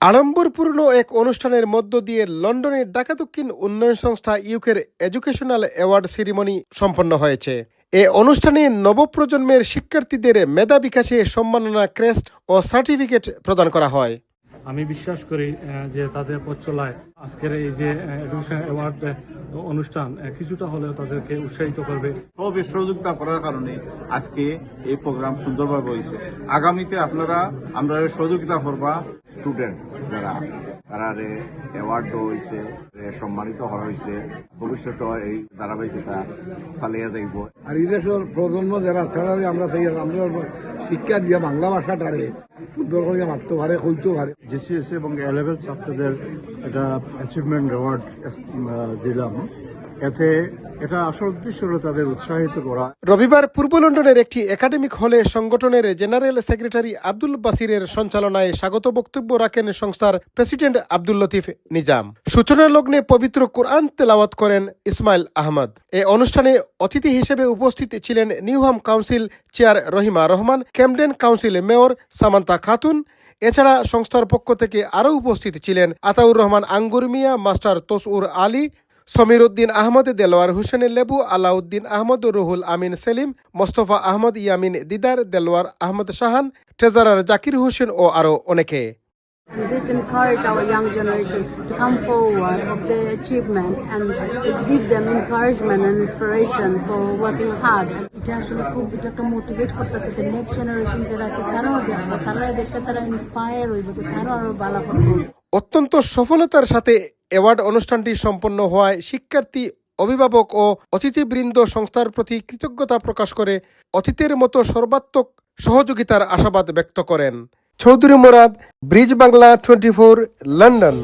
আড়ম্বরপূর্ণ এক অনুষ্ঠানের মধ্য দিয়ে লন্ডনের ঢাকা দক্ষিণ উন্নয়ন সংস্থা ইউকের এডুকেশনাল অ্যাওয়ার্ড সেরিমনি সম্পন্ন হয়েছে। এ অনুষ্ঠানে নবপ্রজন্মের শিক্ষার্থীদের মেধা বিকাশে সম্মাননা ক্রেস্ট ও সার্টিফিকেট প্রদান করা হয়। আমি বিশ্বাস করি যে তাদের পথ চলায় আজকের এই যে এডুকেশন অ্যাওয়ার্ড অনুষ্ঠান কিছুটা হলেও তাদেরকে উৎসাহিত করবে। সবে সহযোগিতা করার কারণে আজকে এই প্রোগ্রাম সুন্দরভাবে হয়েছে। আগামীতে আপনারা আমরা সহযোগিতা করবা। স্টুডেন্ট যারা তারা অ্যাওয়ার্ড হয়েছে সম্মানিত হওয়া হয়েছে ভবিষ্যতে এই ধারাবাহিকতা চালিয়ে দেখব। আর এই দেশের প্রজন্ম যারা তারা আমরা চাই আমরা শিক্ষা দিয়া বাংলা ভাষাটারে সুন্দর করে মারতে পারে কইতে পারে জিসিএসসি এবং এ লেভেল ছাত্রদের এটা অ্যাচিভমেন্ট অ্যাওয়ার্ড দিলাম। এতে এটা আসল উদ্দেশ্য হলো তাদের উৎসাহিত করা। রবিবার পূর্ব লন্ডনের একটি একাডেমিক হলে সংগঠনের জেনারেল সেক্রেটারি আব্দুল বাসিরের সঞ্চালনায় স্বাগত বক্তব্য রাখেন সংস্থার প্রেসিডেন্ট আব্দুল লতিফ নিজাম। সূচনা লগ্নে পবিত্র কোরআন তেলাওয়াত করেন ইসমাইল আহমদ। এ অনুষ্ঠানে অতিথি হিসেবে উপস্থিত ছিলেন Newham council chair Rahima Rahman, Camden council mayor Samanta Khatun. এছাড়া সংস্থার পক্ষ থেকে আরও উপস্থিত ছিলেন আতাউর রহমান আঙ্গুর মিয়া, মাস্টার তসউর আলী সমীর উদ্দিন আহমদ দেলোয়ার হোসেনের লেবু আলাউদ্দিন আহমদ রুহুল আমিন সেলিম মোস্তফা আহমদ ইয়ামিন দিদার দেলোয়ার আহমদ শাহান ট্রেজারার জাকির হোসেন ও আরও অনেকে And this encourage our young generation to come forward of their achievement and give them encouragement and inspiration for working hard. এটা আসলে খুব এটা একটা মোটিভেট করতেছে যে নেক্সট জেনারেশন যারা আছে তারাও দেখবে তারা দেখতে তারা ইন্সপায়ার হইবে যে তারাও আরও ভালো করবে অত্যন্ত সফলতার সাথে অ্যাওয়ার্ড অনুষ্ঠানটি সম্পন্ন হওয়ায় শিক্ষার্থী, অভিভাবক ও অতিথিবৃন্দ সংস্থার প্রতি কৃতজ্ঞতা প্রকাশ করে অতীতের মতো সর্বাত্মক সহযোগিতার আশাবাদ ব্যক্ত করেন। Chowdhury Murad, bridge Bangla twenty four, London.